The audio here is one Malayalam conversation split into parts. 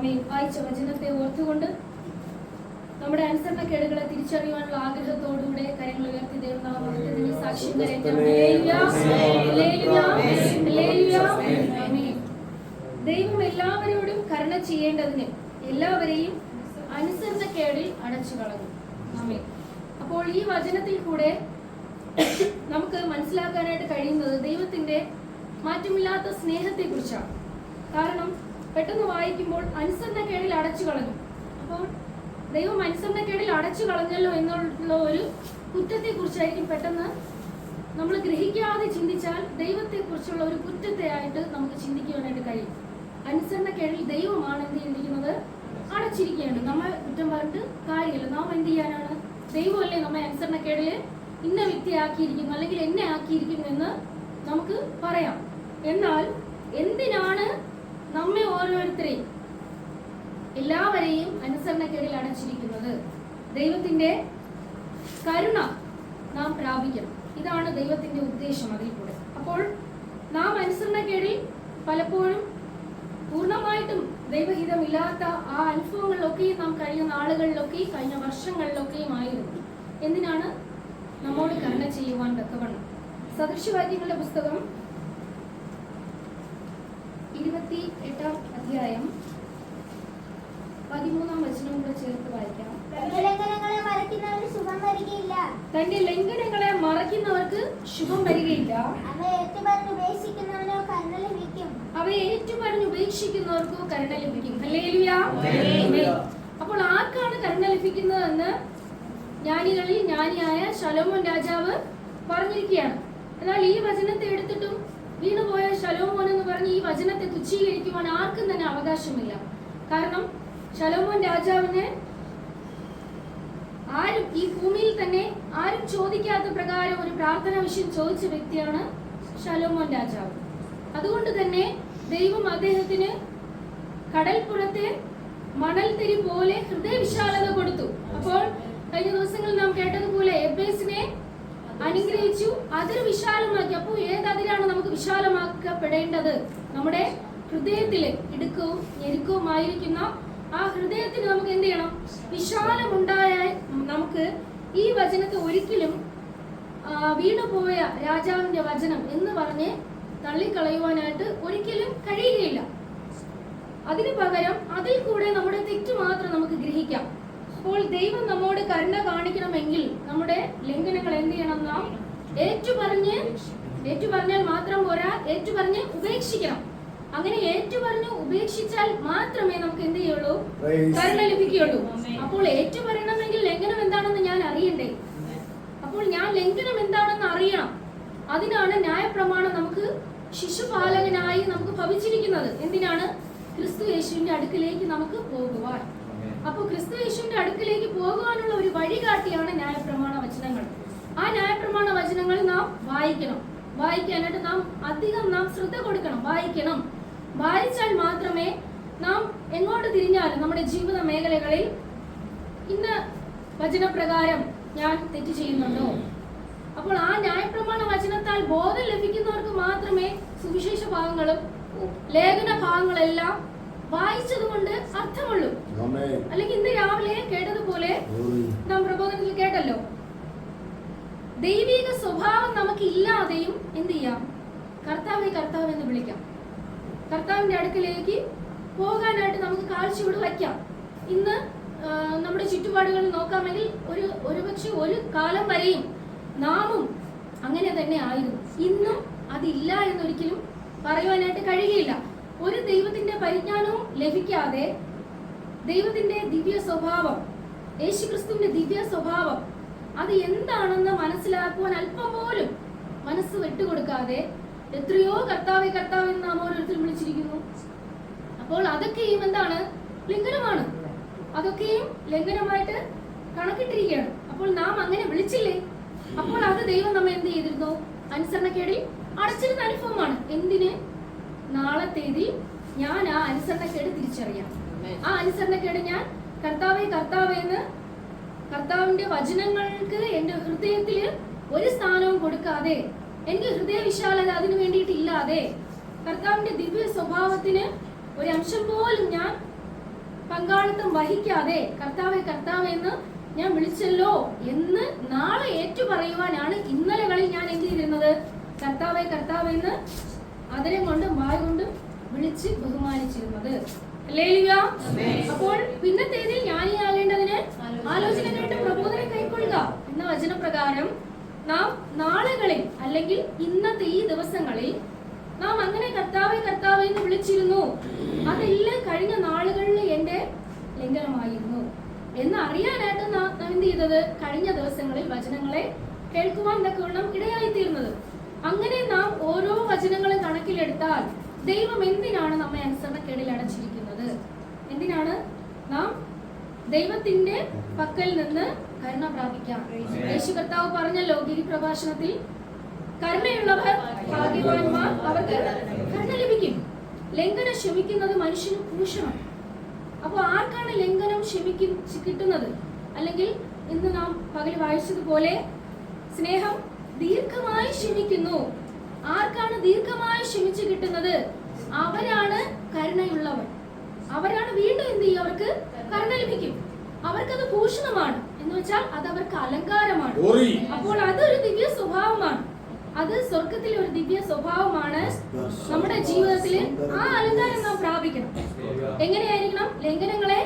ആമേ വായിച്ച വചനത്തെ ഓർത്തുകൊണ്ട് നമ്മുടെ അനുസരണ കേടുകളെ തിരിച്ചറിയുവാനുള്ള ആഗ്രഹത്തോടുകൂടെ കരങ്ങൾ ഉയർത്തി ദൈവനാമത്തിന് സാക്ഷ്യം. ദൈവം എല്ലാവരോടും കരുണ ചെയ്യേണ്ടതിന് എല്ലാവരെയും അനുസരണക്കേടിൽ അടച്ചു കളഞ്ഞു. ആമേ അപ്പോൾ ഈ വചനത്തിൽ കൂടെ നമുക്ക് മനസ്സിലാക്കാനായിട്ട് കഴിയുന്നത് ദൈവത്തിന്റെ മാറ്റമില്ലാത്ത സ്നേഹത്തെ കുറിച്ചാണ് കാരണം പെട്ടെന്ന് വായിക്കുമ്പോൾ അനുസരണക്കേടിൽ അടച്ചു കളഞ്ഞു. അപ്പോൾ ദൈവം അനുസരണക്കേടിൽ അടച്ചു കളഞ്ഞല്ലോ എന്നുള്ള ഒരു കുറ്റത്തെ കുറിച്ചായിരിക്കും പെട്ടെന്ന് നമ്മൾ ഗ്രഹിക്കാതെ ചിന്തിച്ചാൽ ദൈവത്തെ കുറിച്ചുള്ള ഒരു കുറ്റത്തെ ആയിട്ട് നമുക്ക് ചിന്തിക്കുവാനായിട്ട് കഴിയും. അനുസരണക്കേടിൽ ദൈവമാണ് എന്ത് ചെയ്തിരിക്കുന്നത്? അടച്ചിരിക്കുകയാണ്. നമ്മൾ കുറ്റം പറഞ്ഞിട്ട് കാര്യമില്ല. നാം എന്ത് ചെയ്യാനാണ്? ദൈവമല്ലേ നമ്മെ അനുസരണക്കേടിൽ ഇന്ന വ്യക്തി ആക്കിയിരിക്കുന്നു അല്ലെങ്കിൽ എന്നെ ആക്കിയിരിക്കുന്നു എന്ന് നമുക്ക് പറയാം. എന്നാൽ എന്തിനാണ് നമ്മെ ഓരോരുത്തരെയും എല്ലാവരെയും അനുസരണക്കേടിൽ അടച്ചിരിക്കുന്നത് ദൈവത്തിന്റെ കരുണ നാം പ്രാപിക്കണം. ഇതാണ് ദൈവത്തിന്റെ ഉദ്ദേശം അതിൽ കൂടെ. അപ്പോൾ നാം അനുസരണക്കേടിൽ പലപ്പോഴും പൂർണമായിട്ടും ദൈവഹിതമില്ലാത്ത ആ അനുഭവങ്ങളിലൊക്കെയും നാം കഴിഞ്ഞ നാളുകളിലൊക്കെയും കഴിഞ്ഞ വർഷങ്ങളിലൊക്കെയും ആയിരുന്നു. എന്തിനാണ് നമ്മോട് കരുണ ചെയ്യുവാൻ തക്കവണ്ണം? സദൃശവാക്യങ്ങളുടെ പുസ്തകം ഇരുപത്തി എട്ടാം അധ്യായം പതിമൂന്നാം വചനം കൂടെ ചേർത്ത് വായിക്കാം. ലംഘനങ്ങളെ മറയ്ക്കുന്നവന് ശുഭം വരികയില്ല. തന്റെ ലംഘനങ്ങളെ മറയ്ക്കുന്നവർക്ക് ശുഭം വരികയില്ല. അവയെ ഏറ്റുപറഞ്ഞ് ഉപേക്ഷിക്കുന്നവർക്കോ കരുണ ലഭിക്കും. അപ്പോൾ ആർക്കാണ് കരുണ ലഭിക്കുന്നതെന്ന് ജ്ഞാനികളിൽ ജ്ഞാനിയായ ശലോമോൻ രാജാവ് പറഞ്ഞിരിക്കുകയാണ്. എന്നാൽ ഈ വചനത്തെ എടുത്തിട്ടും വീണുപോയ ശലോമോൻ എന്ന് പറഞ്ഞ് ഈ വചനത്തെ തുച്ഛീകരിക്കുവാൻ ആർക്കും തന്നെ അവകാശമില്ല. കാരണം ശലോമോൻ രാജാവിന് ആരും ഈ ഭൂമിയിൽ തന്നെ ആരും ചോദിക്കാത്ത പ്രകാരം ഒരു പ്രാർത്ഥന വിഷയം ചോദിച്ച വ്യക്തിയാണ് ശലോമോൻ രാജാവ്. അതുകൊണ്ട് തന്നെ ദൈവം അദ്ദേഹത്തിന് കടൽപ്പുറത്തെ മണൽത്തിരി പോലെ ഹൃദയവിശാലത കൊടുത്തു. അപ്പോൾ കഴിഞ്ഞ ദിവസങ്ങളിൽ നാം കേട്ടതുപോലെ എബേസിനെ അനുഗ്രഹിച്ചു. അതിർ വിശാലമാക്കി. അപ്പോൾ ഏത് അതിരാണ് നമുക്ക് വിശാലമാക്കപ്പെടേണ്ടത്? നമ്മുടെ ഹൃദയത്തിൽ ഇടുക്കവും ഞെരുക്കവും ആയിരിക്കുന്ന ആ ഹൃദയത്തിന് നമുക്ക് എന്ത് ചെയ്യണം? വിശാലമുണ്ടായാൽ നമുക്ക് ഈ വചനത്തെ ഒരിക്കലും വീണു വീണുപോയ രാജാവിന്റെ വചനം എന്ന് പറഞ്ഞ് തള്ളിക്കളയുവാനായിട്ട് ഒരിക്കലും കഴിയുകയില്ല. അതിനു പകരം അതിൽ കൂടെ നമ്മുടെ തെറ്റ് മാത്രം നമുക്ക് ഗ്രഹിക്കാം. അപ്പോൾ ദൈവം നമ്മോട് കരുണ കാണിക്കണമെങ്കിൽ നമ്മുടെ ലംഘനങ്ങൾ എന്ത് ചെയ്യണം നാം? ഏറ്റുപറഞ്ഞ് ഏറ്റുപറഞ്ഞാൽ മാത്രം പോരാ ഏറ്റുപറഞ്ഞ് ഉപേക്ഷിക്കണം. അങ്ങനെ ഏറ്റുപറഞ്ഞ് ഉപേക്ഷിച്ചാൽ മാത്രമേ നമുക്ക് എന്ത് ചെയ്യുള്ളൂ. കരുണ ലഭിക്കുകയുള്ളൂ. അപ്പോൾ ഏറ്റുപറയണമെങ്കിൽ ലംഘനം എന്താണെന്ന് ഞാൻ അറിയണ്ടേ? അപ്പോൾ ഞാൻ ലംഘനം എന്താണെന്ന് അറിയണം. അതിനാണ് ന്യായപ്രമാണം നമുക്ക് ശിശുപാലകനായി നമുക്ക് ഭവിച്ചിരിക്കുന്നത്. എന്തിനാണ്? ക്രിസ്തു യേശുവിന്റെ അടുക്കിലേക്ക് നമുക്ക് പോകുവാൻ. അപ്പോൾ ക്രിസ്തു യേശുവിന്റെ അടുക്കിലേക്ക് പോകുവാനുള്ള ഒരു വഴി വഴികാട്ടിയാണ് ന്യായപ്രമാണ വചനങ്ങൾ. ആ ന്യായപ്രമാണ വചനങ്ങൾ നാം വായിക്കണം. വായിക്കാനായിട്ട് നാം അധികം നാം ശ്രദ്ധ കൊടുക്കണം. വായിക്കണം. വായിച്ചാൽ മാത്രമേ നാം എങ്ങോട്ട് തിരിഞ്ഞാലും നമ്മുടെ ജീവിത മേഖലകളിൽ ഇന്ന് വചനപ്രകാരം ഞാൻ തെറ്റ് ചെയ്യുന്നുണ്ടോ? അപ്പോൾ ആ ന്യായപ്രമാണ വചനത്താൽ ബോധം ലഭിക്കുന്നവർക്ക് മാത്രമേ സുവിശേഷ ഭാഗങ്ങളും ലേഖന ഭാഗങ്ങളെല്ലാം വായിച്ചതുകൊണ്ട് അർത്ഥമുള്ളൂ. Amen. അല്ലെങ്കിൽ ഇന്ന് രാവിലെ കേട്ടതുപോലെ. നാം പ്രബോധനത്തിൽ കേട്ടല്ലോ. ദൈവിക സ്വഭാവം നമുക്ക് ഇല്ലാതെയും എന്ത് ചെയ്യാം? കർത്താവെ കർത്താവ് എന്ന് വിളിക്കാം. കർത്താവിന്റെ അടുക്കലേക്ക് പോകാനായിട്ട് നമുക്ക് കാഴ്ചയോട് വയ്ക്കാം. ഇന്ന് നമ്മുടെ ചുറ്റുപാടുകളിൽ നോക്കാമെങ്കിൽ ഒരു ഒരുപക്ഷെ ഒരു കാലം വരെയും നാമും അങ്ങനെ തന്നെ ആയിരുന്നു. ഇന്നും അതില്ല എന്നൊരിക്കലും പറയുവാനായിട്ട് കഴിയുകയില്ല. ഒരു ദൈവത്തിന്റെ പരിജ്ഞാനവും ലഭിക്കാതെ ദൈവത്തിന്റെ ദിവ്യ സ്വഭാവം യേശുക്രിസ്തുവിന്റെ ദിവ്യ സ്വഭാവം അത് എന്താണെന്ന് മനസ്സിലാക്കുവാൻ അല്പം പോലും മനസ്സ് വിട്ടുകൊടുക്കാതെ എത്രയോ കർത്താവെ കർത്താവ് എന്ന് നാം ഓരോരുത്തരും വിളിച്ചിരിക്കുന്നു. അപ്പോൾ അതൊക്കെയും എന്താണ്? ലംഘനമാണ്. അതൊക്കെയും ലംഘനമായിട്ട് കണക്കിട്ടിരിക്കുകയാണ്. അപ്പോൾ നാം അങ്ങനെ വിളിച്ചില്ലേ? അപ്പോൾ അത് ദൈവം നമ്മെ എന്ത് ചെയ്തിരുന്നു? അനുസരണക്കേടിൽ അടച്ചിരുന്ന അനുഭവമാണ്. എന്തിന്? നാളത്തേതിൽ ഞാൻ ആ അനുസരണക്കേട് തിരിച്ചറിയാം. ആ അനുസരണക്കേട് ഞാൻ കർത്താവെ കർത്താവെന്ന് കർത്താവിന്റെ വചനങ്ങൾക്ക് എന്റെ ഹൃദയത്തിൽ ഒരു സ്ഥാനവും കൊടുക്കാതെ എനിക്ക് ഹൃദയ വിശാലത അതിനു വേണ്ടിയിട്ടില്ലാതെ കർത്താവിന്റെ ദിവ്യ സ്വഭാവത്തിന് ഒരു അംശം പോലും ഞാൻ പങ്കാളിത്തം വഹിക്കാതെ കർത്താവെ കർത്താവെന്ന് ഞാൻ വിളിച്ചല്ലോ എന്ന് നാളെ ഏറ്റു പറയുവാനാണ് ഇന്നലകളിൽ ഞാൻ എന്ത് ചെയ്തിരുന്നത്? കർത്താവെ കർത്താവെ എന്ന് അതിനെ കൊണ്ട് വായ കൊണ്ട് വിളിച്ച് ബഹുമാനിച്ചിരുന്നത്. അപ്പോൾ പിന്നത്തേതിൽ ജ്ഞാനിയാകേണ്ടതിന് ആലോചന കേട്ട് പ്രബോധനം കൈക്കൊള്ളുക എന്ന വചനപ്രകാരം നാം നാളുകളിൽ അല്ലെങ്കിൽ ഇന്നത്തെ ഈ ദിവസങ്ങളിൽ നാം അങ്ങനെ കർത്താവെ കർത്താവെ എന്ന് വിളിച്ചിരുന്നു. അതെല്ലാം കഴിഞ്ഞ നാളുകളിൽ എന്റെ ലംഘനമായിരുന്നു എന്ന് അറിയാനായിട്ട് നാം എന്ത് ചെയ്തത്? കഴിഞ്ഞ ദിവസങ്ങളിൽ വചനങ്ങളെ കേൾക്കുവാൻ തക്കവണ്ണം ഇടയായിത്തീർന്നത്. അങ്ങനെ നാം ഓരോ വചനങ്ങളും കണക്കിലെടുത്താൽ ദൈവം എന്തിനാണ് നമ്മെ അനുസരണക്കേടിൽ അടച്ചിരിക്കുന്നത്? എന്തിനാണ് നാം ദൈവത്തിന്റെ പക്കൽ നിന്ന് കരുണ പ്രാപിക്കാം യേശു കർത്താവ് പറഞ്ഞല്ലോ ഗിരിപ്രഭാഷണത്തിൽ കരുണയുള്ളവർ ഭാഗ്യവാന്മാർ അവർക്ക് കരുണ ലഭിക്കും. ലംഘനം ക്ഷമിക്കുന്നത് മനുഷ്യന് ഭൂഷണം അപ്പോൾ ആർക്കാണ് ലംഘനം ക്ഷമിക്കും കിട്ടുന്നത്? അല്ലെങ്കിൽ ഇന്ന് നാം പകൽ വായിച്ചതുപോലെ സ്നേഹം ദീർഘമായി ക്ഷമിക്കുന്നു. ആർക്കാണ് ദീർഘമായി ക്ഷമിച്ചു കിട്ടുന്നത്? അവരാണ് കരുണയുള്ളവർ അവരാണ് വീണ്ടും എന്ത് ചെയ്യും? അവർക്ക് കരുണ ലഭിക്കും. അവർക്കത് ഭൂഷണമാണ്. എന്ന് വെച്ചാൽ അത് അവർക്ക് അലങ്കാരമാണ്. അപ്പോൾ അപ്പോൾ അതൊരു ദിവ്യ സ്വഭാവമാണ്. അത് സ്വർഗത്തിലെ ഒരു ദിവ്യ സ്വഭാവമാണ് നമ്മുടെ ജീവിതത്തിൽ ആ അലങ്കാരം നാം പ്രാപിക്കണം. എങ്ങനെയായിരിക്കണം? ലംഘനങ്ങളെ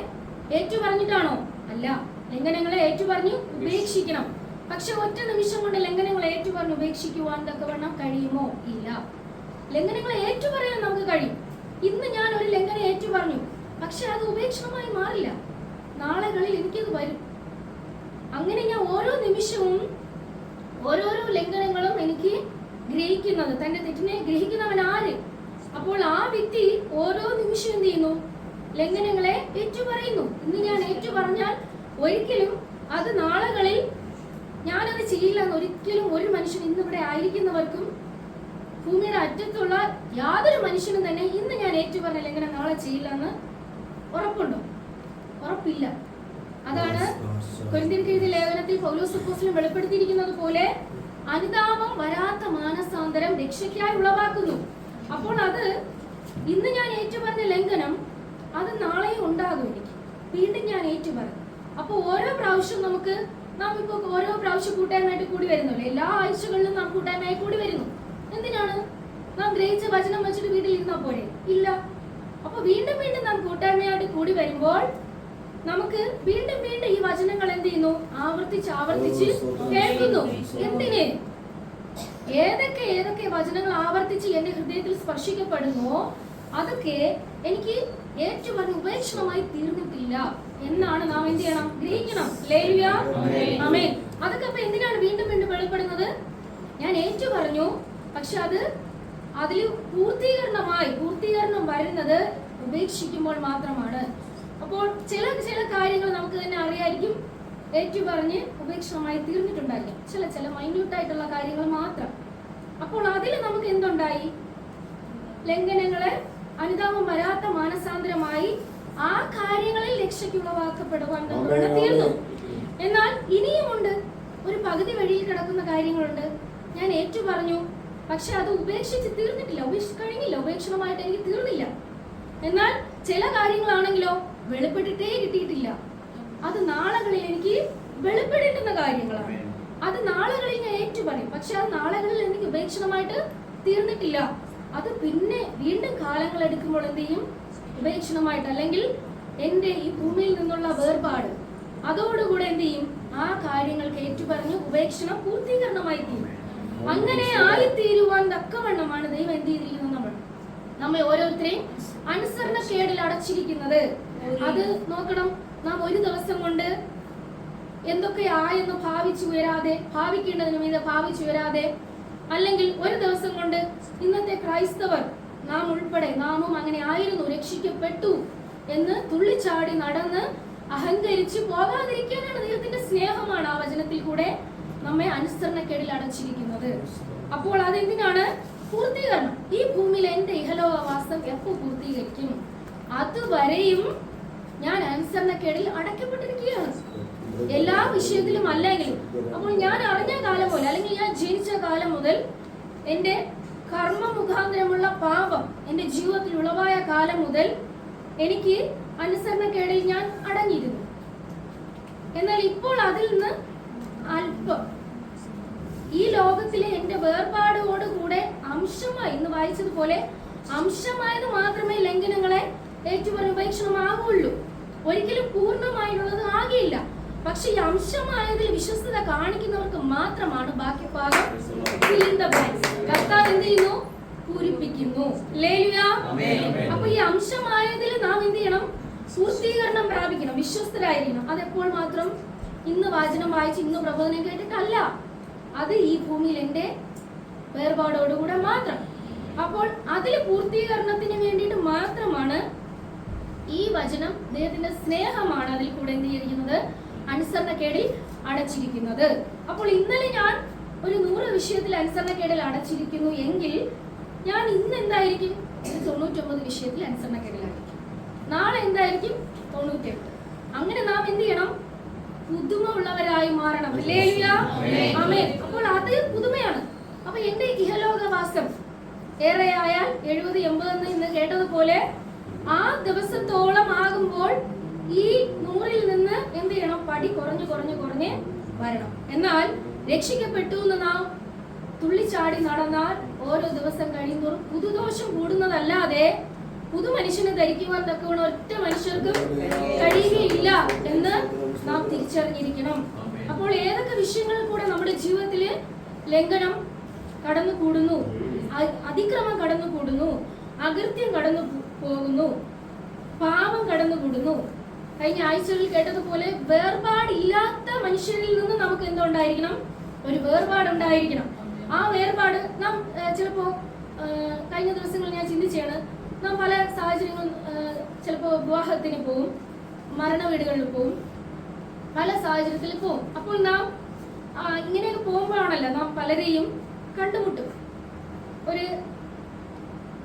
ഏറ്റു പറഞ്ഞിട്ടാണോ അല്ല ലംഘനങ്ങളെ ഏറ്റു പറഞ്ഞു ഉപേക്ഷിക്കണം. പക്ഷെ ഒറ്റ നിമിഷം കൊണ്ട് ലംഘനങ്ങൾ ഏറ്റുപറഞ്ഞ് ഉപേക്ഷിക്കുവാൻ തക്കവണ്ണം കഴിയുമോ? ഇല്ല. ലംഘനങ്ങൾ ഏറ്റുപറയാൻ നമുക്ക് കഴിയും. ഇന്ന് ഞാൻ ഒരു ലംഘനം ഏറ്റുപറഞ്ഞു. പക്ഷെ അത് ഉപേക്ഷണമായി മാറില്ല. നാളുകളിൽ എനിക്കത് വരും. അങ്ങനെ ഞാൻ ഓരോ നിമിഷവും ഓരോരോ ലംഘനങ്ങളും എനിക്ക് ഗ്രഹിക്കുന്നത് തന്റെ തെറ്റിനെ ഗ്രഹിക്കുന്നവൻ ആര്? അപ്പോൾ ആ വ്യക്തി ഓരോ നിമിഷം എന്ത് ചെയ്യുന്നു? ലംഘനങ്ങളെ ഏറ്റുപറയുന്നു. ഇന്ന് ഞാൻ ഏറ്റുപറഞ്ഞാൽ ഒരിക്കലും അത് നാളുകളിൽ ഞാനത് ചെയ്യില്ല എന്ന് ഒരിക്കലും ഒരു മനുഷ്യൻ ഇന്ന് ഇവിടെ ആയിരിക്കുന്നവർക്കും ഭൂമിയുടെ അറ്റത്തുള്ള യാതൊരു മനുഷ്യനും തന്നെ ഇന്ന് ഞാൻ ഏറ്റുപറഞ്ഞ ലംഘനം നാളെ ചെയ്യില്ല എന്ന് ഉറപ്പുണ്ടോ? ഉറപ്പില്ല. അതാണ് കൊരിന്തിരിക്കെഴുതി ലേഖനത്തിൽ പൗലോസ് വെളിപ്പെടുത്തിയിരിക്കുന്നത് പോലെ അനുതാപം വരാത്ത മാനസാന്തരം രക്ഷയ്ക്കായി ഉളവാക്കുന്നു. അപ്പോൾ അത് ഇന്ന് ഞാൻ ഏറ്റുപറഞ്ഞ ലംഘനം അത് നാളെയും ഉണ്ടാകും എനിക്ക്. വീണ്ടും ഞാൻ ഏറ്റുപറഞ്ഞു. അപ്പോൾ ഓരോ പ്രാവശ്യം നമുക്ക് നാം ഇപ്പോൾ ഓരോ പ്രാവശ്യം കൂട്ടായ്മയായിട്ട് കൂടി വരുന്നുള്ളൂ എല്ലാ ആഴ്ചകളിലും നാം കൂട്ടായ്മയായി കൂടി വരുന്നു. എന്തിനാണ്? നാം ഗ്രഹിച്ച വചനം വെച്ചിട്ട് വീട്ടിൽ ഇരുന്നാ പോരെ? ഇല്ല. അപ്പൊ വീണ്ടും വീണ്ടും നാം കൂട്ടായ്മയായിട്ട് കൂടി വരുമ്പോൾ നമുക്ക് വീണ്ടും വീണ്ടും ഈ വചനങ്ങൾ എന്ത് ചെയ്യുന്നു? ആവർത്തിച്ച് ആവർത്തിച്ച് കേൾക്കുന്നു. എന്തിനെ? ഏതൊക്കെ ഏതൊക്കെ വചനങ്ങൾ ആവർത്തിച്ച് എന്റെ ഹൃദയത്തിൽ സ്പർശിക്കപ്പെടുന്നുവോ അതൊക്കെ എനിക്ക് ഏറ്റവും ഉപേക്ഷണമായി തീർന്നിട്ടില്ല. എന്നാണ് നാം എന്ത് ചെയ്യണം? ഗ്രഹിക്കണം. അമേൻ അതൊക്കെ അപ്പൊ എന്തിനാണ് വീണ്ടും വീണ്ടും വെളിപ്പെടുന്നത്? ഞാൻ ഏറ്റു പറഞ്ഞു പക്ഷെ അത് അതിൽ പൂർത്തീകരണമായി പൂർത്തീകരണം വരുന്നത് ഉപേക്ഷിക്കുമ്പോൾ മാത്രമാണ്. അപ്പോൾ ചില ചില കാര്യങ്ങൾ നമുക്ക് തന്നെ അറിയായിരിക്കും. ഏറ്റു പറഞ്ഞ് ഉപേക്ഷണമായി തീർന്നിട്ടുണ്ടായിരിക്കും. ചില ചില മൈന്യൂട്ടായിട്ടുള്ള കാര്യങ്ങൾ മാത്രം. അപ്പോൾ അതിൽ നമുക്ക് എന്തുണ്ടായി? ലംഘനങ്ങളെ അനുതാപം വരാത്ത മാനസാന്തരമായി ആ കാര്യങ്ങളിൽ രക്ഷയ്ക്കുളവാക്കപ്പെടുവാൻ തക്കവണ്ണം തീർന്നു എന്നാൽ ഇനിയുമുണ്ട് ഒരു പകുതി വഴിയിൽ കിടക്കുന്ന കാര്യങ്ങളുണ്ട്. ഞാൻ ഏറ്റു പറഞ്ഞു പക്ഷെ അത് ഉപേക്ഷിച്ച് തീർന്നിട്ടില്ല. ഉപേക്ഷിച്ച് കഴിഞ്ഞില്ല. ഉപേക്ഷണമായിട്ട് എനിക്ക് തീർന്നില്ല. എന്നാൽ ചില കാര്യങ്ങളാണെങ്കിലോ വെളിപ്പെട്ടിട്ടേ കിട്ടിയിട്ടില്ല. അത് നാളുകളിൽ എനിക്ക് വെളിപ്പെടേണ്ടുന്ന കാര്യങ്ങളാണ്. അത് നാളുകളിൽ ഞാൻ ഏറ്റു പറയും പക്ഷെ അത് നാളുകളിൽ എനിക്ക് ഉപേക്ഷണമായിട്ട് തീർന്നിട്ടില്ല. അത് പിന്നെ വീണ്ടും കാലങ്ങൾ എടുക്കുമ്പോൾ എന്ത് ചെയ്യും? ഉപേക്ഷണമായിട്ട് അല്ലെങ്കിൽ എന്റെ ഈ ഭൂമിയിൽ നിന്നുള്ള വേർപാട് അതോടുകൂടെ എന്ത് ചെയ്യും? ആ കാര്യങ്ങൾക്ക് ഏറ്റുപറഞ്ഞ് ഉപേക്ഷണം പൂർത്തീകരണമായി തീരും. അങ്ങനെ ആയിത്തീരുവാൻ തക്കവണ്ണമാണ് ദൈവം എന്ത് ചെയ്തിരിക്കുന്നത് നമ്മൾ? നമ്മെ ഓരോരുത്തരെയും അനുസരണക്കേടിൽ അടച്ചിരിക്കുന്നത്. അത് നോക്കണം. നാം ഒരു ദിവസം കൊണ്ട് എന്തൊക്കെ എന്തൊക്കെയായെന്ന് ഭാവിച്ചുയരാതെ മീത ഭാവിച്ചു ഭാവിച്ചുയരാതെ അല്ലെങ്കിൽ ഒരു ദിവസം കൊണ്ട് ഇന്നത്തെ ക്രൈസ്തവർ നാം ഉൾപ്പെടെ നാമും അങ്ങനെ ആയിരുന്നു രക്ഷിക്കപ്പെട്ടു എന്ന് തുള്ളിച്ചാടി നടന്ന് അഹങ്കരിച്ച് പോകാതിരിക്കാനാണ് ദൈവത്തിന്റെ സ്നേഹമാണ് ആ വചനത്തിൽ കൂടെ നമ്മെ അനുസരണക്കേടിൽ അടച്ചിരിക്കുന്നത്. അപ്പോൾ അതെന്തിനാണ്? പൂർത്തീകരണം. ഈ ഭൂമിയിൽ എന്റെ ഇഹലോകവാസം എപ്പോൾ പൂർത്തീകരിക്കും? അതുവരെയും ഞാൻ അനുസരണക്കേടിൽ അടയ്ക്കപ്പെട്ടിരിക്കുകയാണ്. എല്ലാ വിഷയത്തിലും അല്ലെങ്കിലും. അപ്പോൾ ഞാൻ അറിഞ്ഞ കാലം മുതൽ അല്ലെങ്കിൽ ഞാൻ ജനിച്ച കാലം മുതൽ എന്റെ കർമ്മ മുഖാന്തരമുള്ള പാപം എന്റെ ജീവിതത്തിൽ ഉളവായ കാലം മുതൽ എനിക്ക് അനുസരണക്കേടിൽ ഞാൻ അടങ്ങിയിരുന്നു. എന്നാൽ ഇപ്പോൾ അതിൽ നിന്ന് അല്പം ഈ ലോകത്തിലെ എന്റെ വേർപാടോടുകൂടെ അംശമായി ഇന്ന് വായിച്ചതുപോലെ അംശമായത് മാത്രമേ ലംഘനങ്ങളെ ഏറ്റുപരിപേക്ഷണമാകുള്ളൂ ഒരിക്കലും പൂർണമായിട്ടുള്ളത് ആകെയില്ല പക്ഷെ ഈ അംശമായതിൽ വിശ്വസ്തത കാണിക്കുന്നവർക്ക് മാത്രമാണ് ബാക്കി ഭാഗം. കർത്താവ് എന്ത് ചെയ്യുന്നു? പൂരിപ്പിക്കുന്നു. അപ്പൊ ഈ അംശമായതിൽ നാം എന്ത് ചെയ്യണം? പൂർത്തീകരണം പ്രാപിക്കണം. വിശ്വസ്തരായിരിക്കണം. അതെപ്പോൾ മാത്രം? ഇന്ന് വാചനം വായിച്ച് ഇന്ന് പ്രബോധനം കേട്ടിട്ടല്ല. അത് ഈ ഭൂമിയിൽ എന്റെ വേർപാടോടുകൂടെ മാത്രം. അപ്പോൾ അതിൽ പൂർത്തീകരണത്തിന് വേണ്ടിയിട്ട് മാത്രമാണ് ഈ വചനം ദൈവത്തിന്റെ സ്നേഹമാണ് അതിൽ കൂടെ എന്ത് ചെയ്തിരിക്കുന്നത് അനുസരണക്കേടിൽ അടച്ചിരിക്കുന്നത്. അപ്പോൾ ഇന്നലെ ഞാൻ ഒരു നൂറ് വിഷയത്തിൽ അനുസരണക്കേടിൽ അടച്ചിരിക്കുന്നു എങ്കിൽ ഞാൻ ഇന്ന് എന്തായിരിക്കും? തൊണ്ണൂറ്റൊമ്പത് വിഷയത്തിൽ അനുസരണക്കേടിലായിരിക്കും നാളെ എന്തായിരിക്കും? തൊണ്ണൂറ്റെട്ട്. അങ്ങനെ നാം എന്ത് ചെയ്യണം? പുതുമ ഉള്ളവരായി മാറണം. അപ്പോൾ അത് പുതുമയാണ്. അപ്പൊ എന്റെ ഇഹലോകവാസം ഏറെ ആയാൽ എഴുപത് എൺപത് എന്ന് ഇന്ന് കേട്ടതുപോലെ ആ ദിവസത്തോളം ആകുമ്പോൾ ഈ നൂറിൽ നിന്ന് എന്ത് ചെയ്യണം? പടി കുറഞ്ഞു കുറഞ്ഞു കുറഞ്ഞ് വരണം. എന്നാൽ രക്ഷിക്കപ്പെട്ടു എന്ന് നാം തുള്ളിച്ചാടി നടന്നാൽ ഓരോ ദിവസം കഴിയുന്നതോറും പുതുദോഷം കൂടുന്നതല്ലാതെ പുതു മനുഷ്യനെ ധരിക്കുവാൻ തക്കവണ് ഒറ്റ മനുഷ്യർക്കും കഴിയുകയില്ല എന്ന് നാം തിരിച്ചറിഞ്ഞിരിക്കണം. അപ്പോൾ ഏതൊക്കെ വിഷയങ്ങൾ കൂടെ നമ്മുടെ ജീവിതത്തിൽ ലംഘനം കടന്നു കൂടുന്നു അതിക്രമം കടന്നു കൂടുന്നു അകൃത്യം കടന്നു പോകുന്നു. പാപം കടന്നു കൂടുന്നു കഴിഞ്ഞ ആഴ്ചകളിൽ കേട്ടതുപോലെ വേർപാടില്ലാത്ത മനുഷ്യരിൽ നിന്ന് നമുക്ക് എന്തുണ്ടായിരിക്കണം? ഒരു വേർപാടുണ്ടായിരിക്കണം ആ വേർപാട് നാം ചിലപ്പോ കഴിഞ്ഞ ദിവസങ്ങളിൽ ഞാൻ ചിന്തിച്ചാണ് നാം പല സാഹചര്യങ്ങളും ചിലപ്പോ വിവാഹത്തിന് പോവും മരണ വീടുകളിൽ പോവും പല സാഹചര്യത്തിൽ പോവും. അപ്പോൾ നാം ഇങ്ങനെയൊക്കെ പോകുമ്പോഴാണല്ലോ നാം പലരെയും കണ്ടുമുട്ടും ഒരു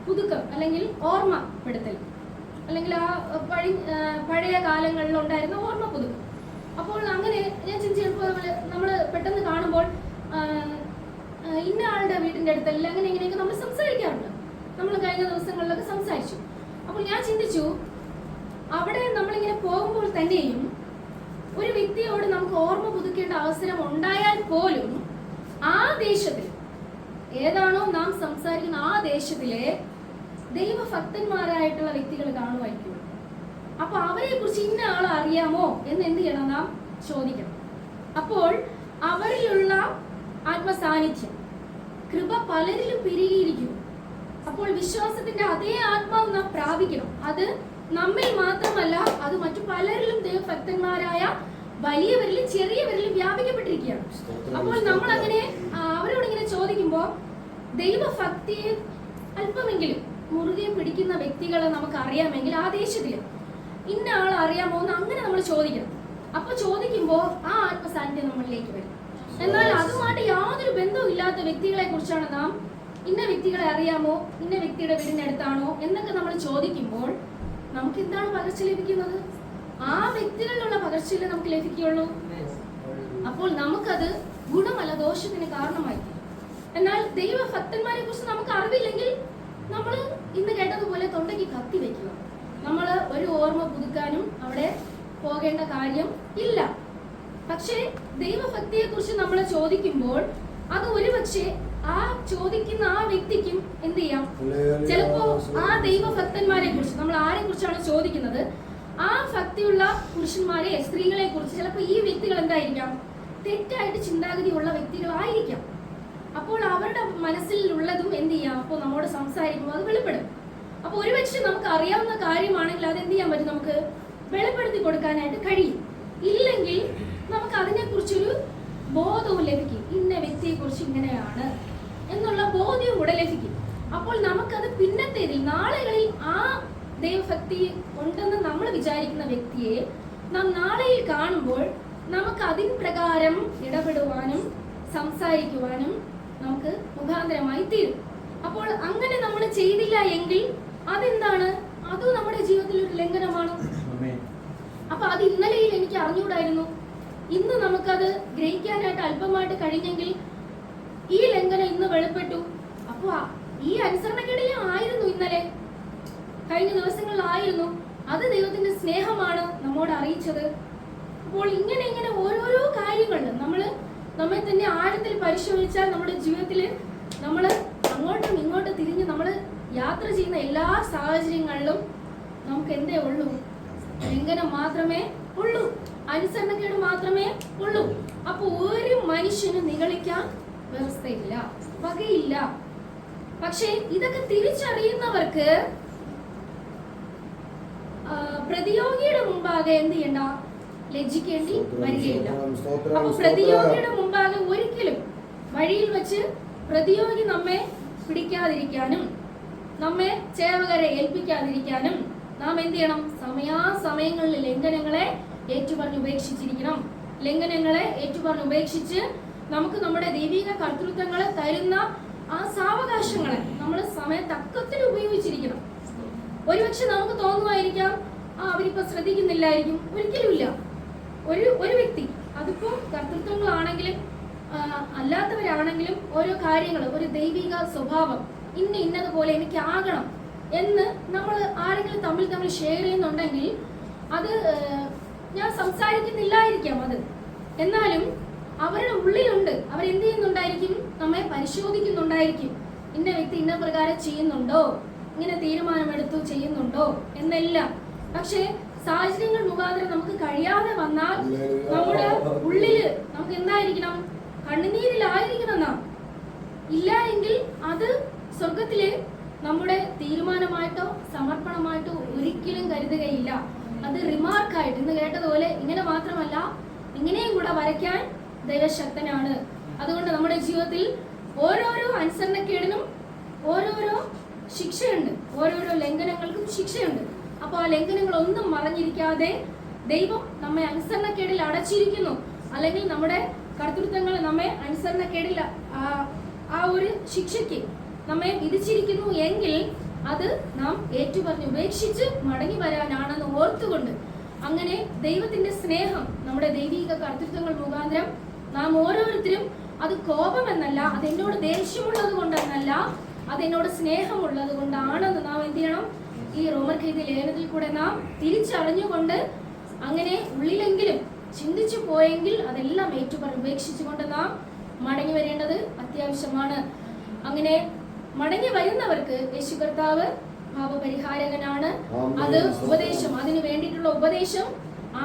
പുതുക്കം അല്ലെങ്കിൽ ഓർമ്മപ്പെടുത്തൽ. അല്ലെങ്കിൽ ആ പഴി പഴയ കാലങ്ങളിൽ ഉണ്ടായിരുന്ന ഓർമ്മ പുതുക്കും. അപ്പോൾ അങ്ങനെ ഞാൻ ചിന്തിച്ചപ്പോൾ നമ്മൾ പെട്ടെന്ന് കാണുമ്പോൾ ഇന്ന ആളുടെ വീടിന്റെ അടുത്തല്ല അങ്ങനെ ഇങ്ങനെയൊക്കെ നമ്മൾ സംസാരിക്കാറുണ്ട്. നമ്മൾ കഴിഞ്ഞ ദിവസങ്ങളിലൊക്കെ സംസാരിച്ചു. അപ്പോൾ ഞാൻ ചിന്തിച്ചു അവിടെ നമ്മളിങ്ങനെ പോകുമ്പോൾ തന്നെയും ഒരു വ്യക്തിയോട് നമുക്ക് ഓർമ്മ പുതുക്കേണ്ട അവസരം ഉണ്ടായാൽ പോലും ആ ദേശത്തിൽ ഏതാണോ നാം സംസാരിക്കുന്ന ആ ദേശത്തിലെ ദൈവഭക്തന്മാരായിട്ടുള്ള വ്യക്തികൾ കാണുമായിരിക്കും. അപ്പൊ അവരെ കുറിച്ച് ഇന്ന ആൾ അറിയാമോ എന്ന് എന്ത് ചെയ്യണം നാം ചോദിക്കണം. അപ്പോൾ അവരിലുള്ള ആത്മസാന്നിധ്യം കൃപ പലരിലും പെരുകിയിരിക്കുന്നു. അപ്പോൾ വിശ്വാസത്തിന്റെ അതേ ആത്മാവ് നാം പ്രാപിക്കണം. അത് നമ്മിൽ മാത്രമല്ല അത് മറ്റു പലരിലും ദൈവഭക്തന്മാരായ വലിയവരിലും ചെറിയവരിലും വ്യാപിക്കപ്പെട്ടിരിക്കുകയാണ്. അപ്പോൾ നമ്മൾ അങ്ങനെ അവരോട് ഇങ്ങനെ ചോദിക്കുമ്പോൾ ദൈവഭക്തിയെ അല്പമെങ്കിലും മുറുകെ പിടിക്കുന്ന വ്യക്തികളെ നമുക്ക് അറിയാമെങ്കിൽ ആ ദേഷ്യത്തിൽ. ഇന്ന ആൾ അറിയാമോ എന്ന് അങ്ങനെ നമ്മൾ ചോദിക്കണം. അപ്പൊ ചോദിക്കുമ്പോൾ ആ ആത്മസാന്നിധ്യം നമ്മളിലേക്ക് വരും. എന്നാൽ അതുമായിട്ട് യാതൊരു ബന്ധവും ഇല്ലാത്ത വ്യക്തികളെ കുറിച്ചാണ് നാം ഇന്ന വ്യക്തികളെ അറിയാമോ ഇന്ന വ്യക്തിയുടെ വീടിനടുത്താണോ എന്നൊക്കെ നമ്മൾ ചോദിക്കുമ്പോൾ നമുക്ക് എന്താണ് പകർച്ച ലഭിക്കുന്നത്? ആ വ്യക്തികളിലുള്ള പകർച്ചയിലെ നമുക്ക് ലഭിക്കുകയുള്ളൂ. അപ്പോൾ നമുക്കത് ഗുണമല്ല ദോഷത്തിന് കാരണമായി. എന്നാൽ ദൈവഭക്തന്മാരെ കുറിച്ച് നമുക്ക് അറിവില്ലെങ്കിൽ നമ്മൾ ഇന്ന് കേട്ടതുപോലെ തൊണ്ടയ്ക്ക് കത്തി വെക്കുക. നമ്മൾ ഒരു ഓർമ്മ പുതുക്കാനും അവിടെ പോകേണ്ട കാര്യം ഇല്ല. പക്ഷേ ദൈവഭക്തിയെ കുറിച്ച് നമ്മൾ ചോദിക്കുമ്പോൾ അത് ഒരുപക്ഷെ ആ ചോദിക്കുന്ന ആ വ്യക്തിക്കും എന്ത് ചെയ്യാം? ചിലപ്പോ ആ ദൈവഭക്തന്മാരെ കുറിച്ച് നമ്മൾ ആരെ കുറിച്ചാണ് ചോദിക്കുന്നത്? ആ ഭക്തിയുള്ള പുരുഷന്മാരെ സ്ത്രീകളെ കുറിച്ച് ചിലപ്പോൾ ഈ വ്യക്തികൾ എന്തായിരിക്കാം? തെറ്റായിട്ട് ചിന്താഗതിയുള്ള വ്യക്തികളായിരിക്കാം. അപ്പോൾ അവരുടെ മനസ്സിലുള്ളതും എന്ത് ചെയ്യാം? അപ്പോൾ നമ്മോട് സംസാരിക്കുമ്പോൾ അത് വെളിപ്പെടും. അപ്പോൾ ഒരുപക്ഷെ നമുക്ക് അറിയാവുന്ന കാര്യമാണെങ്കിൽ അത് എന്ത് ചെയ്യാൻ പറ്റും? നമുക്ക് വെളിപ്പെടുത്തി കൊടുക്കാനായിട്ട് കഴിയും. ഇല്ലെങ്കിൽ നമുക്ക് അതിനെക്കുറിച്ചൊരു ബോധവും ലഭിക്കും. ഇന്ന വ്യക്തിയെക്കുറിച്ച് ഇങ്ങനെയാണ് എന്നുള്ള ബോധ്യവും കൂടെ ലഭിക്കും. അപ്പോൾ നമുക്കത് പിന്നത്തേതിൽ നാളുകളിൽ ആ ദൈവഭക്തി ഉണ്ടെന്ന് നമ്മൾ വിചാരിക്കുന്ന വ്യക്തിയെ നാം നാളെയിൽ കാണുമ്പോൾ നമുക്ക് അതിൻ പ്രകാരം ഇടപെടുവാനും സംസാരിക്കുവാനും നമുക്ക് മുഖാന്തരമായി തീരും. അപ്പോൾ അങ്ങനെ നമ്മൾ ചെയ്തില്ല എങ്കിൽ അതെന്താണ്? അതും നമ്മുടെ ജീവിതത്തിൽ ഒരു ലംഘനമാണ്? അപ്പൊ അത് ഇന്നലെയിൽ എനിക്ക് അറിഞ്ഞുകൂടായിരുന്നു ഇന്ന് നമുക്കത് ഗ്രഹിക്കാനായിട്ട് അല്പമായിട്ട് കഴിഞ്ഞെങ്കിൽ ഈ ലംഘനം ഇന്ന് വെളിപ്പെട്ടു. അപ്പൊ ഈ അനുസരണക്കിടയിൽ ആയിരുന്നു ഇന്നലെ. കഴിഞ്ഞ ദിവസങ്ങളിലായിരുന്നു അത് ദൈവത്തിന്റെ സ്നേഹമാണ് നമ്മോട് അറിയിച്ചത്. അപ്പോൾ ഇങ്ങനെ ഇങ്ങനെ ഓരോരോ കാര്യങ്ങൾ നമ്മൾ നമ്മെ തന്നെ ആഴത്തിൽ പരിശോധിച്ചാൽ നമ്മുടെ ജീവിതത്തിൽ നമ്മൾ അങ്ങോട്ടും ഇങ്ങോട്ടും തിരിഞ്ഞ് നമ്മൾ യാത്ര ചെയ്യുന്ന എല്ലാ സാഹചര്യങ്ങളിലും നമുക്ക് എന്തേ ഉള്ളൂ? ലംഘനം മാത്രമേ ഉള്ളൂ. അനുസരണക്കേട് മാത്രമേ ഉള്ളൂ. അപ്പൊ ഒരു മനുഷ്യനും നിഗളിക്കാൻ വ്യവസ്ഥയില്ല. വകയില്ല. പക്ഷേ ഇതൊക്കെ തിരിച്ചറിയുന്നവർക്ക് പ്രതിയോഗിയുടെ മുമ്പാകെ എന്ത് ചെയ്യണ്ട? ലജ്ജിക്കേണ്ടി വരികയില്ല. അപ്പൊ പ്രതിയോഗിയുടെ മുമ്പാകെ ഒരിക്കലും വഴിയിൽ വെച്ച് പ്രതിയോഗി നമ്മെ പിടിക്കാതിരിക്കാനും നമ്മെ ചേവകരെ ഏൽപ്പിക്കാതിരിക്കാനും നാം എന്ത് ചെയ്യണം? സമയാസമയങ്ങളിൽ ലംഘനങ്ങളെ ഏറ്റുപറഞ്ഞ് ഉപേക്ഷിച്ചിരിക്കണം. ലംഘനങ്ങളെ ഏറ്റുപറഞ്ഞ് ഉപേക്ഷിച്ച് നമുക്ക് നമ്മുടെ ദൈവിക കർത്തൃത്വങ്ങളെ തരുന്ന ആ സാവകാശങ്ങളെ നമ്മൾ സമയത്തക്കത്തിൽ ഉപയോഗിച്ചിരിക്കണം. ഒരുപക്ഷെ നമുക്ക് തോന്നുമായിരിക്കാം ആ അവരിപ്പോ ശ്രദ്ധിക്കുന്നില്ലായിരിക്കും. ഒരിക്കലുമില്ല ഒരു ഒരു വ്യക്തി. അതിപ്പോ കർത്തൃത്വങ്ങളാണെങ്കിലും അല്ലാത്തവരാണെങ്കിലും ഓരോ കാര്യങ്ങൾ ഒരു ദൈവിക സ്വഭാവം ഇന്ന ഇന്നതുപോലെ എനിക്ക് ആകണം എന്ന് നമ്മൾ ആരെങ്കിലും തമ്മിൽ തമ്മിൽ ഷെയർ ചെയ്യുന്നുണ്ടെങ്കിൽ അത് ഞാൻ സംസാരിക്കുന്നില്ലായിരിക്കാം അത്. എന്നാലും അവരുടെ ഉള്ളിലുണ്ട്. അവരെന്ത് ചെയ്യുന്നുണ്ടായിരിക്കും? നമ്മെ പരിശോധിക്കുന്നുണ്ടായിരിക്കും. ഇന്ന വ്യക്തി ഇന്ന പ്രകാരം ചെയ്യുന്നുണ്ടോ? ഇങ്ങനെ തീരുമാനമെടുത്തു ചെയ്യുന്നുണ്ടോ? എന്നെല്ലാം. പക്ഷേ സാഹചര്യങ്ങൾ മുഖാന്തരം നമുക്ക് കഴിയാതെ വന്നാൽ നമ്മുടെ ഉള്ളിൽ നമുക്ക് എന്തായിരിക്കണം? കണ്ണുനീരിലായിരിക്കണം നാം ഇല്ല എങ്കിൽ അത് സ്വർഗത്തിലെ നമ്മുടെ തീരുമാനമായിട്ടോ സമർപ്പണമായിട്ടോ ഒരിക്കലും കരുതുകയില്ല. അത് റിമാർക്കായിട്ട് ഇന്ന് കേട്ടതുപോലെ ഇങ്ങനെ മാത്രമല്ല ഇങ്ങനെയും കൂടെ വരയ്ക്കാൻ ദൈവശക്തനാണ്. അതുകൊണ്ട് നമ്മുടെ ജീവിതത്തിൽ ഓരോരോ അനുസരണക്കേടിനും ഓരോരോ ശിക്ഷയുണ്ട്. ഓരോരോ ലംഘനങ്ങൾക്കും ശിക്ഷയുണ്ട്. അപ്പോൾ ആ ലംഘനങ്ങൾ ഒന്നും മറഞ്ഞിരിക്കാതെ ദൈവം നമ്മെ അനുസരണക്കേടിൽ അടച്ചിരിക്കുന്നു. അല്ലെങ്കിൽ നമ്മുടെ കർത്തൃത്വങ്ങൾ നമ്മെ അനുസരണക്കേടിൽ ആ- ആ ഒരു ശിക്ഷയ്ക്ക് നമ്മെ വിധിച്ചിരിക്കുന്നു എങ്കിൽ അത് നാം ഏറ്റുപറഞ്ഞ് ഉപേക്ഷിച്ച് മടങ്ങി വരാനാണെന്ന് ഓർത്തുകൊണ്ട് അങ്ങനെ ദൈവത്തിന്റെ സ്നേഹം നമ്മുടെ ദൈവിക കർത്തൃത്വങ്ങൾ മുഖാന്തരം നാം ഓരോരുത്തരും അത് കോപമെന്നല്ല അത് എന്നോട് ദേഷ്യമുള്ളത് കൊണ്ടെന്നല്ല അത് എന്നോട് സ്നേഹമുള്ളത് കൊണ്ടാണെന്ന് നാം എന്ത് ചെയ്യണം? ഈ റോമർ ഖൈദി ലേഖനത്തിൽ കൂടെ നാം തിരിച്ചറിഞ്ഞുകൊണ്ട് അങ്ങനെ ഉള്ളിലെങ്കിലും ചിന്തിച്ചു പോയെങ്കിൽ അതെല്ലാം ഏറ്റുപറ ഉപേക്ഷിച്ചുകൊണ്ട് നാം മടങ്ങി വരേണ്ടത് അത്യാവശ്യമാണ്. അങ്ങനെ മടങ്ങി വരുന്നവർക്ക് യേശു കർത്താവ് പാപപരിഹാരകനാണ്. അത് ഉപദേശം. അതിന് വേണ്ടിയിട്ടുള്ള ഉപദേശം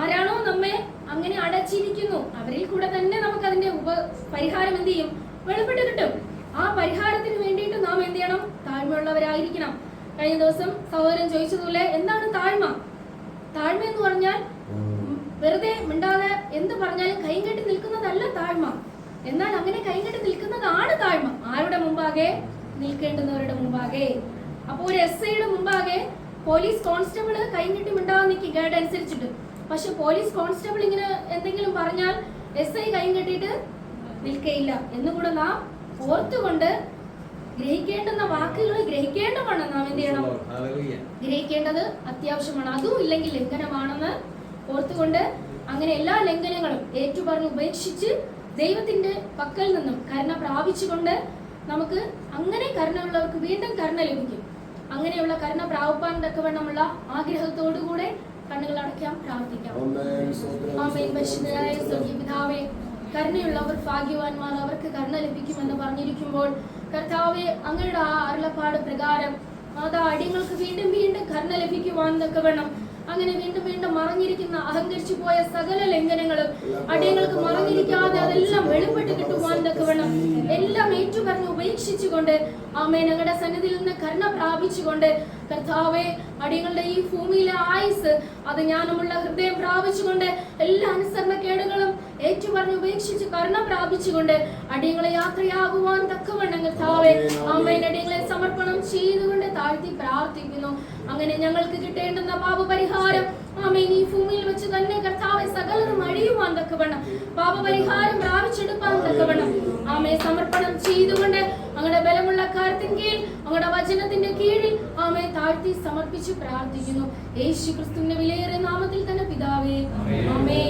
ആരാണോ നമ്മെ അങ്ങനെ അടച്ചിരിക്കുന്നു. അവരിൽ കൂടെ തന്നെ നമുക്ക് അതിന്റെ ഉപ പരിഹാരം എന്ത് ചെയ്യും? വെളിപ്പെട്ട് കിട്ടും. ആ പരിഹാരത്തിന് വേണ്ടിയിട്ട് നാം എന്ത് ചെയ്യണം? താഴ്മയുള്ളവരായിരിക്കണം. കഴിഞ്ഞ ദിവസം സഹോദരൻ ചോദിച്ചതുപോലെ എന്താണ് താഴ്മ? താഴ്മ എന്ന് പറഞ്ഞാൽ വെറുതെ മിണ്ടാതെ എന്ത് പറഞ്ഞാലും കൈകെട്ടി നിൽക്കുന്നതല്ല താഴ്മ. എന്നാൽ അങ്ങനെ കൈകെട്ടി നിൽക്കുന്നതാണ് താഴ്മ. ആരുടെ മുമ്പാകെ? നിൽക്കേണ്ടുന്നവരുടെ മുമ്പാകെ. അപ്പോൾ ഒരു എസ് ഐയുടെ മുമ്പാകെ പോലീസ് കോൺസ്റ്റബിൾ കൈകെട്ടി മിണ്ടാതെ നിൽക്കി. ഗൈഡ് അനുസരിച്ചിട്ട്. പക്ഷെ പോലീസ് കോൺസ്റ്റബിൾ ഇങ്ങനെ എന്തെങ്കിലും പറഞ്ഞാൽ എസ് ഐ കൈ കെട്ടിയിട്ട് നിൽക്കയില്ല. എന്നുകൂടെ നാം ഓർത്തുകൊണ്ട് ഗ്രഹിക്കേണ്ടുന്ന വാക്കുകൾ ഗ്രഹിക്കേണ്ടവണ്ണം നാം എന്ത് ചെയ്യണം? ഗ്രഹിക്കേണ്ടത് അത്യാവശ്യമാണ്. അതും ഇല്ലെങ്കിൽ ലംഘനമാണെന്ന് ഓർത്തുകൊണ്ട് അങ്ങനെ എല്ലാ ലംഘനങ്ങളും ഏറ്റുപറഞ്ഞ് ഉപേക്ഷിച്ച് ദൈവത്തിന്റെ പക്കൽ നിന്നും കരുണ പ്രാപിച്ചുകൊണ്ട് നമുക്ക് അങ്ങനെ കരുണയുള്ളവർക്ക് വീണ്ടും കരുണ ലഭിക്കും. അങ്ങനെയുള്ള കരുണ പ്രാപിപ്പാൻ തക്കവണ്ണമുള്ള ആഗ്രഹത്തോടുകൂടെ കണ്ണുകൾ അടയ്ക്കാം പ്രാർത്ഥിക്കാം. പിതാവേ കരുണയുള്ളവർ ഭാഗ്യവാന്മാർ അവർക്ക് കരുണ ലഭിക്കുമെന്ന് പറഞ്ഞിരിക്കുമ്പോൾ കർത്താവെ അങ്ങയുടെ ആ അരുളപ്പാട് പ്രകാരം മാതാ അടിയങ്ങൾക്ക് വീണ്ടും വീണ്ടും കരുണ ലഭിക്കുവാൻ എന്നൊക്കെ വേണം. അങ്ങനെ വീണ്ടും വീണ്ടും മറഞ്ഞിരിക്കുന്ന അഹങ്കരിച്ചു പോയ സകല ലംഘനങ്ങളും അടിയങ്ങൾക്ക് മറഞ്ഞിരിക്കാതെ അതെല്ലാം വെളിപ്പെട്ട് കിട്ടുവാൻ തക്കവണ്ണം എല്ലാം ഏറ്റുപറഞ്ഞ് ഉപേക്ഷിച്ചുകൊണ്ട് ആമേ ഞങ്ങളുടെ സന്നിധിയിൽ നിന്ന് കരുണ പ്രാപിച്ചുകൊണ്ട് കർത്താവെ അടിയങ്ങളുടെ ഈ ഭൂമിയിലെ ആയുസ് അത് ജ്ഞാനമുള്ള ഹൃദയം പ്രാപിച്ചുകൊണ്ട് എല്ലാ അനുസരണക്കേടുകളും ഏറ്റുപറഞ്ഞ് ഉപേക്ഷിച്ച് കരുണ പ്രാപിച്ചുകൊണ്ട് അടിയങ്ങളെ യാത്രയാകുവാൻ തക്കവണ്ണം കർത്താവെ അമ്മയുടെ അടിയങ്ങളെ സമർപ്പണം ചെയ്തുകൊണ്ട് താഴ്ത്തി പ്രാർത്ഥിക്കുന്നു. അങ്ങനെ ഞങ്ങൾക്ക് കിട്ടേണ്ടുന്ന പാപപരിഹാരം ആമേൻ ഈ ഭൂമിയിൽ വെച്ച് തന്നെ കർത്താവെ സകലതും അഴിയുവാൻ തക്കവണ്ണം പാപപരിഹാരം പ്രാപിച്ചെടുപ്പാൻ തക്കവണ്ണം. ആമേ സമർപ്പണം ചെയ്തുകൊണ്ട് അങ്ങയുടെ ബലമുള്ള കാര്യത്തിൻ കീഴിൽ അങ്ങയുടെ വചനത്തിന്റെ കീഴിൽ ആമേ താഴ്ത്തി സമർപ്പിച്ച് പ്രാർത്ഥിക്കുന്നു. യേശു ക്രിസ്തുവിന്റെ വിലയേറിയ നാമത്തിൽ തന്നെ പിതാവേ ആമേ